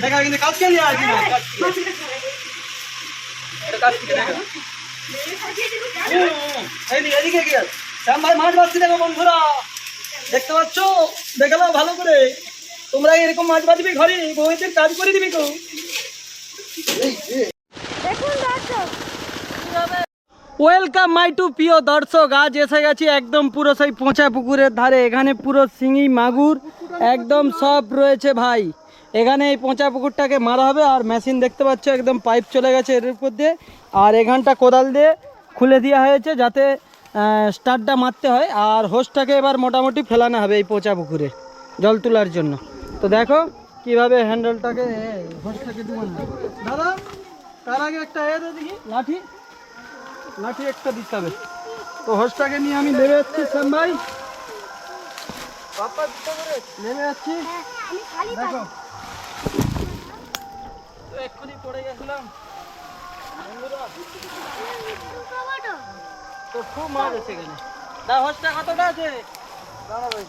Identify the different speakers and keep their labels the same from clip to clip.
Speaker 1: দেখা কিন্তু কাজ কে নিয়ে আসি না কে। কাজ কে মাছ বন্ধুরা দেখতে পাচ্ছ দেখালাম ভালো করে তোমরা এরকম মাছ বাঁধবি ঘরে বউদের কাজ করে দিবি তো
Speaker 2: দেখুন দর্শক
Speaker 1: ওয়েলকাম মাই টু প্রিয় দর্শক আজ এসে গেছি একদম পুরো সেই পচা পুকুরের ধারে। এখানে পুরো শিঙি, মাগুর, একদম সব রয়েছে ভাই। এখানে এই পচা পুকুরটাকে মারা হবে আর মেশিন দেখতে পাচ্ছ, একদম পাইপ চলে গেছে এর উপর দিয়ে। আর এখানটা কোদাল দিয়ে খুলে দেওয়া হয়েছে যাতে স্টারটা মারতে হয়। আর হোসটাকে এবার মোটামুটি ফেলানো হবে এই পচা পুকুরে, জল তোলার জন্য। তো দেখো কীভাবে হ্যান্ডেলটাকে হোসটাকে দাদা, তার আগে একটা এ দেখি, লাঠি। লাঠি একটা দিতে হবে। তো হোসটাকে নিয়ে আমি নেমে যাচ্ছি শ্যাম ভাই। নেমে যাচ্ছি
Speaker 2: হ্যাঁ, আমি খালি
Speaker 1: দেখো। তো এক্ষুনি পড়ে গেছিলাম। তো খুব মাছ আছে এখানে দা হোসটা কতটা আছে? দাঁড়া ভাই।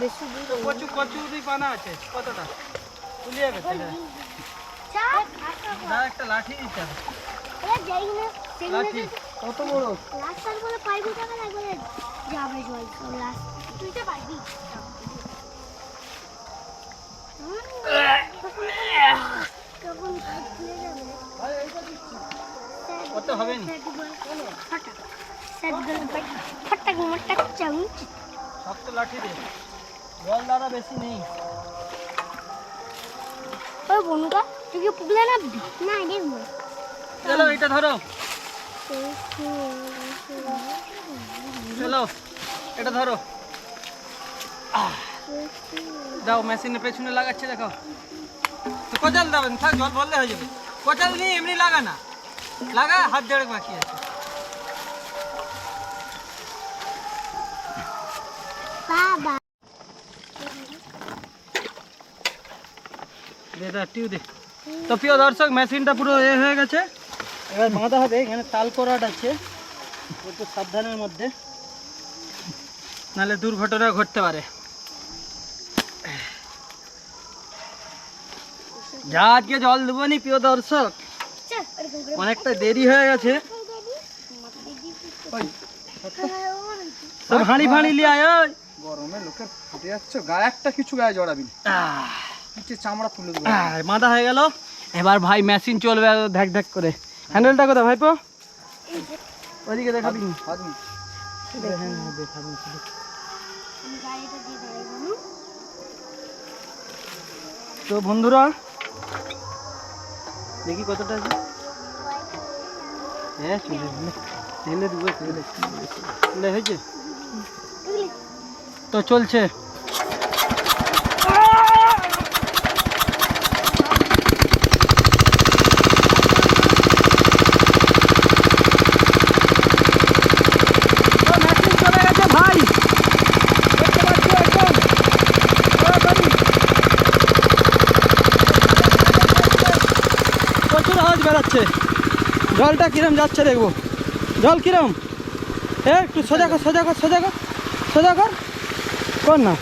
Speaker 2: বেশি
Speaker 1: কচু কচু দি পানা আছে। কতটা তুলিয়ে গেছে একটা লাঠি দিতে হবে। কত বড়?
Speaker 2: রাস্তার বলে পাইবি টাকা লাগবে যাবে জল সব লাস্ট। তুই তো পারবি।
Speaker 1: কত হবে নি? লাঠি দে বেশি নেই।
Speaker 2: বনুকা তুই কি পুগলে না না দেখব
Speaker 1: চলো এটা ধরো। চলো এটা ধরো। দাও মেশিনের পেছনে লাগাচ্ছে দেখো। তো কোচাল দেবেন থাক জল বললে হয়ে যাবে। কোচাল নিয়ে এমনি লাগা না। লাগা হাত দেড়েক বাকি আছে। দে দা টিউ দে। তো প্রিয় দর্শক মেশিনটা পুরো এ হয়ে গেছে। এবার বাঁধা হবে এখানে তাল করাট আছে। একটু সাবধানের মধ্যে। নাহলে দুর্ঘটনা ঘটতে পারে। যা আজকে জল দেবো নি প্রিয় দর্শক। অনেকটা দেরি হয়ে গেছে। সব হাঁড়ি ফাঁড়ি লিয়ে আয়।
Speaker 3: গরমে লোকের ফুটে যাচ্ছে গায়ে একটা কিছু গায়ে জড়াবি চামড়া তুলে দেবো।
Speaker 1: আহ, হয়ে গেল। এবার ভাই মেশিন চলবে ধ্যাক ধ্যাক করে। হ্যান্ডেলটা কোথায় ভাইপো? ওইদিকে দেখাবি হ্যাঁ, হ্যাঁ, তো বন্ধুরা দেখি কতটা আছে। হ্যাঁ চলে গেলে ঢেলে দেবো হয়েছে? তো চলছে তো মেশিন চলে গেছে ভাই দেখতে পাচ্ছি একদম তাড়াতাড়ি। প্রচুর আওয়াজ বেরাচ্ছে জলটা কিরম যাচ্ছে দেখব। জল কিরম? এ একটু সোজা কর সোজা কর সোজা কর সোজা কর। কর না।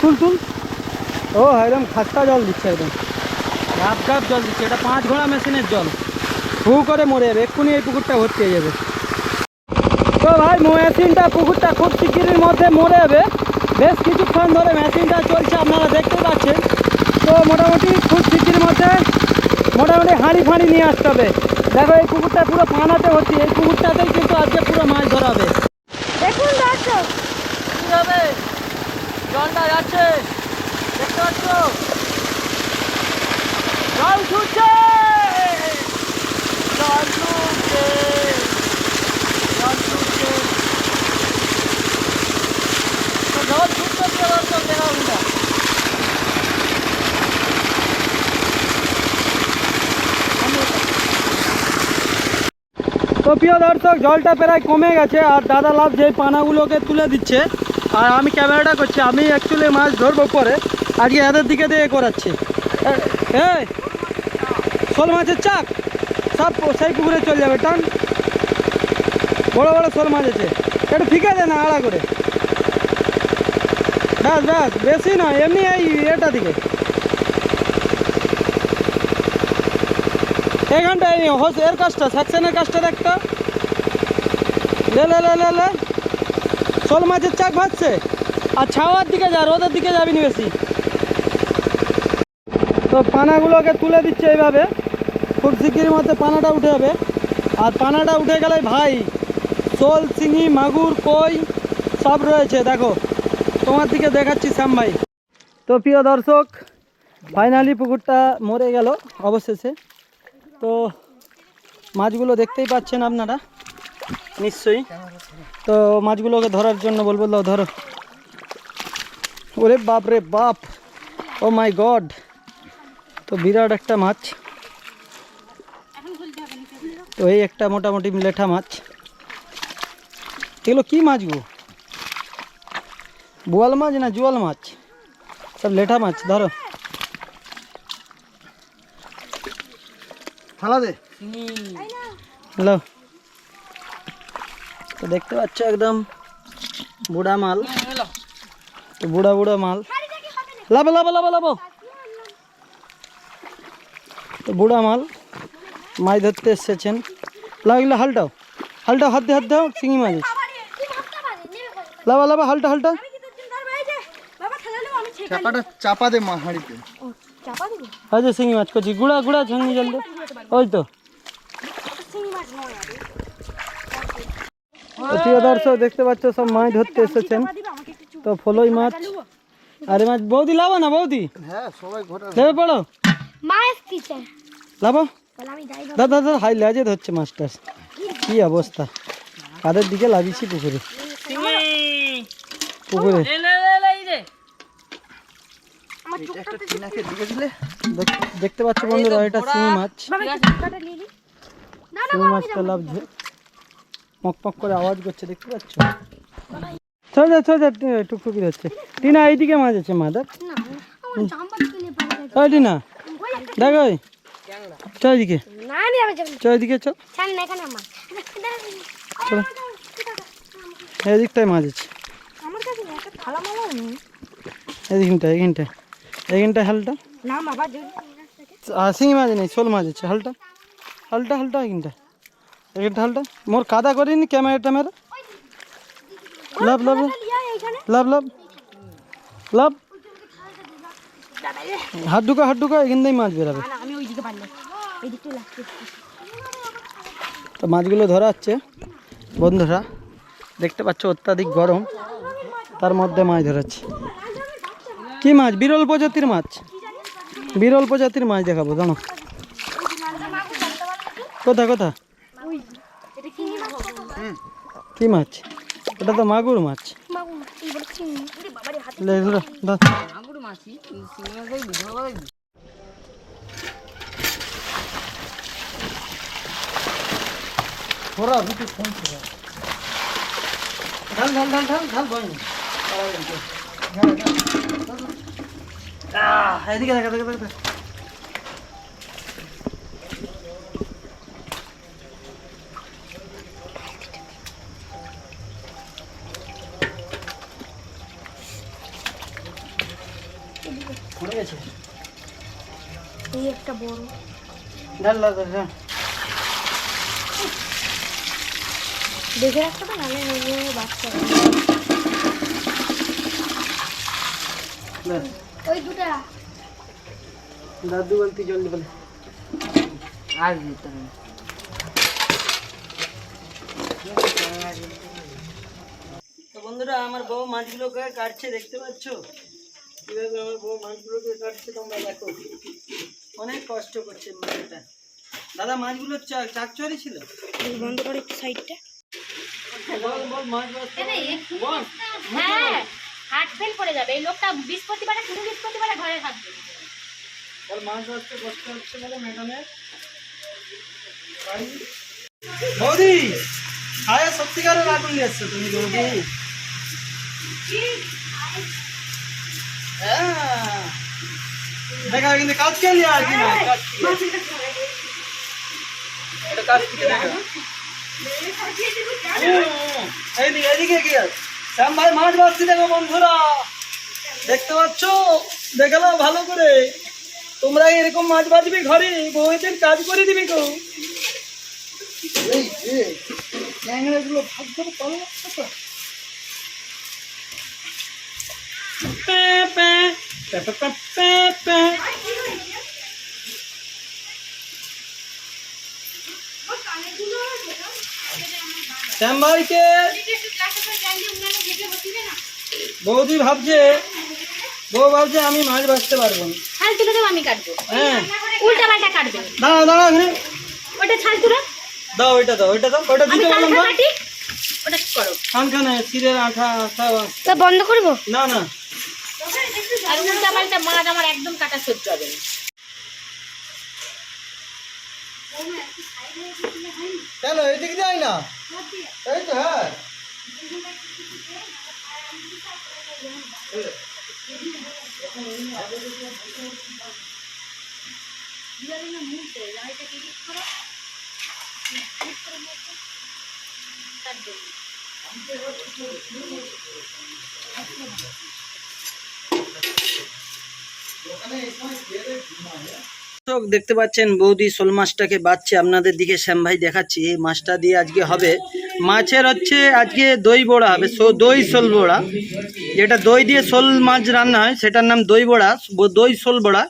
Speaker 1: তুল তুল। ও একদম খাস্তা জল দিচ্ছে একদম। গাপ গাপ জল দিচ্ছে। এটা পাঁচ ঘোড়া মেশিনের জল। হু করে মরে যাবে। এক্ষুনি এই পুকুরটা ভর্তি হয়ে যাবে। তো ভাই মেশিনটা পুকুরটা খুব শিগগিরির মধ্যে মরে যাবে। বেশ কিছুক্ষণ ধরে মেশিনটা চলছে আপনারা দেখতে পাচ্ছেন। তো মোটামুটি খুব শীতের মধ্যে মোটামুটি হাঁড়ি ফাঁড়ি নিয়ে আসতে হবে। দেখো এই কুকুরটা পুরো পানাতে হচ্ছে এই পুকুরটাতেই কিন্তু আজকে পুরো মাছ ধরাবে
Speaker 2: দেখুন দর্শক
Speaker 1: কীভাবে জলটা যাচ্ছে। দেখতে পাচ্ছ? জল ছুটছে জল ছুটছে জল ছুটছে তো জল ছুটছে কি দর্শক দেখা উল্টা তো প্রিয় দর্শক, জলটা প্রায় কমে গেছে আর দাদা লাভ যে পানাগুলোকে তুলে দিচ্ছে, আর আমি ক্যামেরাটা করছি, আমি অ্যাকচুয়ালি মাছ ধরবো পরে, আজকে এদের দিকে দিয়ে করাচ্ছি এই, শোল মাছের চাক, সব সেই পুকুরে চলে যাবে, টান। বড় বড় শোল মাছ আছে, একটু ফিকে দে না, আড়া করে। ব্যাস ব্যাস, বেশি নয়, এমনি এই এটা দিকে। এইখানটা এই হোস, এর কাজটা, সেকশনের কাজটা দেখতো। লে লে লে লে শোল মাছের চাক ভাসছে আর ছাওয়ার দিকে যা, রোদের দিকে যাবি না বেশি তো পানাগুলোকে তুলে দিচ্ছে এইভাবে। খুব শিগগির মধ্যে পানাটা উঠে যাবে। আর পানাটা উঠে গেলে ভাই, শোল শিঙি মাগুর, কই সব রয়েছে, দেখো। তোমার দিকে দেখাচ্ছি শ্যাম ভাই। তো প্রিয় দর্শক ফাইনালি পুকুরটা মরে গেল, অবশেষে। তো মাছগুলো দেখতেই পাচ্ছেন আপনারা, নিশ্চয়ই। তো মাছগুলোকে ধরার জন্য বলব, দাও ধরো। ওরে বাপ রে বাপ, ও মাই গড, তো বিরাট একটা মাছ। তো এই একটা মোটামুটি লেঠা মাছ। এগুলো কি মাছ গো? বোয়াল মাছ না জোয়াল মাছ? সব লেঠা মাছ, ধরো।
Speaker 3: থালা দে।
Speaker 1: হ্যালো তো দেখতে পাচ্ছ একদম বুড়া মাল। তো বুড়া বুড়া মাল। লাভ লাভ লাভ লাভ তো বুড়া মাল মাছ ধরতে এসেছেন। লাগলে হালটাও হালটাও হাত দিয়ে হাত দাও শিঙি মাছ। আছে। লাভা লাভা হালটা হালটা
Speaker 3: চাপাটা চাপা দে মা হাঁড়িতে।
Speaker 2: চাপা দিব
Speaker 1: শিঙি মাছ করছি গুড়া গুড়া ঝাঙ্গি জল দে। ওই তো
Speaker 2: চিংড়ি মাছ নয় আরে
Speaker 1: তো প্রিয় দর্শক দেখতে পাচ্ছ সব মাছ ধরতে এসেছেন। তো ফলই মাছ। আরে মাছ বৌদি লাভো না বৌদি?
Speaker 3: হ্যাঁ সবাই
Speaker 1: দেবে পড়ো। লাভো দাদা দাদা হাই লাজে ধরছে মাছটা। কি অবস্থা? কাদের দিকে লাগিয়েছি পুকুরে? পুকুরে।
Speaker 3: একটা টিনাকে দিয়ে দিলে
Speaker 1: দেখতে পাচ্ছ বন্ধুরা এটা শিঙি মাছ
Speaker 2: চুপটা নিয়ে নি। না না
Speaker 1: শিঙি মাছটা লাভছে মক মক করে আওয়াজ করছে দেখতে পাচ্ছ? চল যা চল যা টুকটুকি হচ্ছে টিনা এইদিকে মাছ আছে মা দেখ। ওই টিনা দেখ ওই। চ এদিকে।
Speaker 2: না আমি আমি যাব।
Speaker 1: চ এদিকে চ
Speaker 2: ছান না এখানে আমার।
Speaker 1: চলো। এদিকটায় মাছ আছে
Speaker 2: আমার কাছে
Speaker 1: এখানটা হালটা?
Speaker 2: না বাবা
Speaker 1: শিঙি মাছ নেই শোল মাছ আছে হালটা। হালটা হালটা এখানটা। এখানটা হালটা। মোর কাদা করিনি ক্যামেরা ট্যামেরা। লাভ লাভ। লাভ লাভ। লাভ। হাত ঢুকা হাত ঢুকা এখান মাছ বেরাবে। তো মাছগুলো ধরা হচ্ছে বন্ধুরা। দেখতে পাচ্ছ অত্যাধিক গরম। তার মধ্যে মাছ ধরাচ্ছে কি মাছ? বিরল প্রজাতির মাছ। বিরল প্রজাতির মাছ দেখাবো জানো। কোথা কোথা
Speaker 2: কি মাছ?
Speaker 1: এটা তো মাগুর মাছ।
Speaker 2: বাবারে হাতে
Speaker 1: লে, ধরো, ধর। থোড়া এদিকে দেখা দেখা দেখা। পড়ে গেছে?
Speaker 2: এই একটা বড়।
Speaker 1: ঢাল
Speaker 2: দেখে রাখতে তো? নালে বাচ্চা
Speaker 1: ব্যাস।
Speaker 2: ওই দুটা।
Speaker 1: দাদু বলতে জলদি বলে। তো বন্ধুরা আমার বউ মাছগুলোকে কাটছে দেখতে পাচ্ছ? কীভাবে আমার বউ মাছগুলোকে কাটছে তোমরা দেখো। অনেক কষ্ট করছে মাছটা। দাদা মাছগুলো চাকচরি ছিল?
Speaker 2: বন্ধ করে সাইডটা।
Speaker 1: বল বল মাছ বল।
Speaker 4: হ্যাঁ ফেল করে যাবে এই লোকটা বৃহস্পতিবারে শুধু বৃহস্পতিবারে ঘরে থাকবে।
Speaker 1: বৌদি হায় সত্যিকারের আগুন নিয়ে তুমি বৌদি। হ্যাঁ। দেখা কিন্তু কাজ কে নিয়ে আর কি? না কাজ কে। দেখা এইদিকে এদিকে কি আছে শ্যাম ভাই মাছ বাঁচছি দেখো বন্ধুরা। দেখতে পাচ্ছ? দেখাল ভালো করে। তোমরা এরকম মাছ বাঁচবি ঘরে বউদের কাজ করে দিবি
Speaker 3: যে ট্যাংরাগুলো ভাগ করে
Speaker 1: প্যা। শ্যাম ভাইকে বৌদি ভাবছে বউ ভাবছে আমি মাছ বাঁচতে পারব না।
Speaker 4: ছাল তুলে দেবো আমি কাটবো।
Speaker 1: হ্যাঁ।
Speaker 4: উল্টা পাল্টা কাটবে।
Speaker 1: দাঁড়াও এখানে।
Speaker 4: ওটা ছাল তুলে।
Speaker 1: দাও ওইটা দাও ওইটা দাও
Speaker 4: আমি
Speaker 1: দিতে বললাম
Speaker 4: কালকা
Speaker 1: দাও
Speaker 4: কাটি ওটা করো।
Speaker 1: খানখানে সিরের আঠা আঠা
Speaker 2: তা বন্ধ করব?
Speaker 1: না না।
Speaker 4: আর উল্টা পাল্টা মাছ আমার একদম কাটা সহ্য হবে না।
Speaker 3: এদিকে যাই না? এই তো হ্যাঁ।
Speaker 1: দেখতে পাচ্ছেন বৌদি শোল মাছটাকে বাচ্ছে। আপনাদের দিকে শ্যাম ভাই দেখাচ্ছি। এই মাছটা দিয়ে আজকে হবে মাছের হচ্ছে আজকে দই বড়া হবে দই শোল বড়া। যেটা দই দিয়ে শোল মাছ রান্না হয়, সেটার নাম দই বড়া দই শোল বড়া।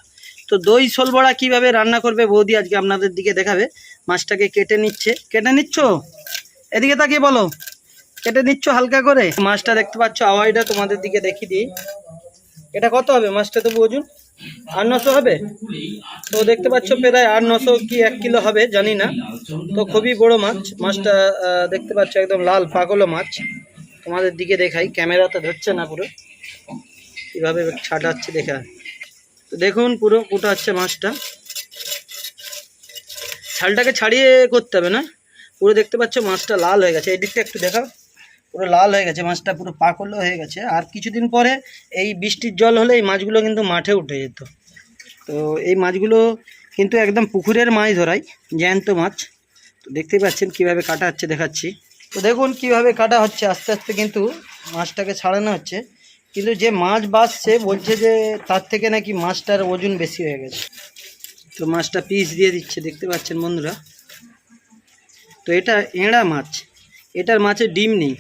Speaker 1: তো দই শোল বড়া কীভাবে রান্না করবে বৌদি আজকে আপনাদের দিকে দেখাবে। মাছটাকে কেটে নিচ্ছে। কেটে নিচ্ছ? এদিকে তাকিয়ে বলো। কেটে নিচ্ছ হালকা করে? মাছটা দেখতে পাচ্ছ, আওয়াজটা তোমাদের দিকে দেখিয়ে দিই। এটা কত হবে মাছটা তবু ওজন? আট নশো হবে? তো দেখতে পাচ্ছ প্রায় আট নশো কি এক কিলো হবে, জানি না। তো খুবই বড় মাছ। মাছটা দেখতে পাচ্ছ একদম লাল পাগলো মাছ। তোমাদের দিকে দেখাই ক্যামেরাতে ধরছে না পুরো। কীভাবে ছাটাচ্ছে দেখা। তো দেখুন পুরো কোটা হচ্ছে মাছটা। ছালটাকে ছাড়িয়ে করতে হবে না? পুরো দেখতে পাচ্ছ মাছটা লাল হয়ে গেছে। এই দিকটা একটু দেখাও। পুরো লাল হয়ে গেছে, মাছটা পুরো পাকলো হয়ে গেছে। আর কিছুদিন পরে এই বৃষ্টির জল হলে এই মাছগুলো কিন্তু মাঠে উঠে যেত। তো এই মাছগুলো কিন্তু একদম পুকুরের মাছ ধরাই, জ্যান্ত মাছ। তো দেখতেই পাচ্ছেন কীভাবে কাটা হচ্ছে, দেখাচ্ছি। তো দেখুন কীভাবে কাটা হচ্ছে, আস্তে আস্তে কিন্তু মাছটাকে ছাড়ানো হচ্ছে। কিন্তু যে মাছ বাঁচছে, বলছে যে তার থেকে নাকি মাছটার ওজন বেশি হয়ে গেছে। তো মাছটা পিস দিয়ে দিচ্ছে, দেখতে পাচ্ছেন বন্ধুরা। তো এটা এঁড়া মাছ। এটার মাছে ডিম নেই।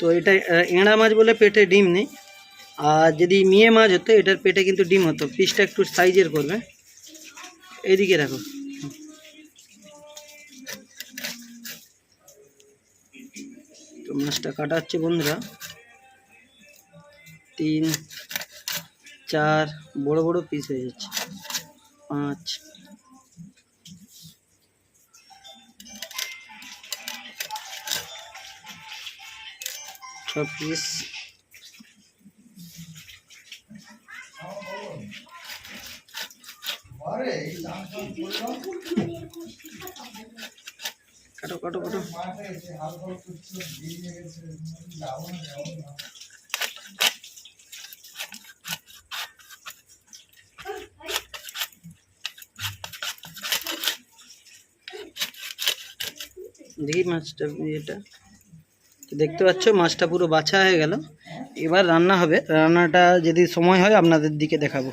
Speaker 1: তো এটা এঁড়া মাছ বলে পেটে ডিম নেই। আর যদি মিয়ে মাছ হতো, এটার পেটে কিন্তু ডিম হতো। পিসটা একটু সাইজের করবে। এইদিকে রাখো। তো মাছটা কাটা হচ্ছে বন্ধুরা। তিন, চার, বড় বড় পিস হয়ে যাচ্ছে। পাঁচ ছ পিস কাটো কাটো কাটো দেখি মাছটা এটা দেখতে পাচ্ছ, মাছটা পুরো বাছা হয়ে গেল। এবার রান্না হবে। রান্নাটা যদি সময় হয়, আপনাদের দিকে দেখাবো।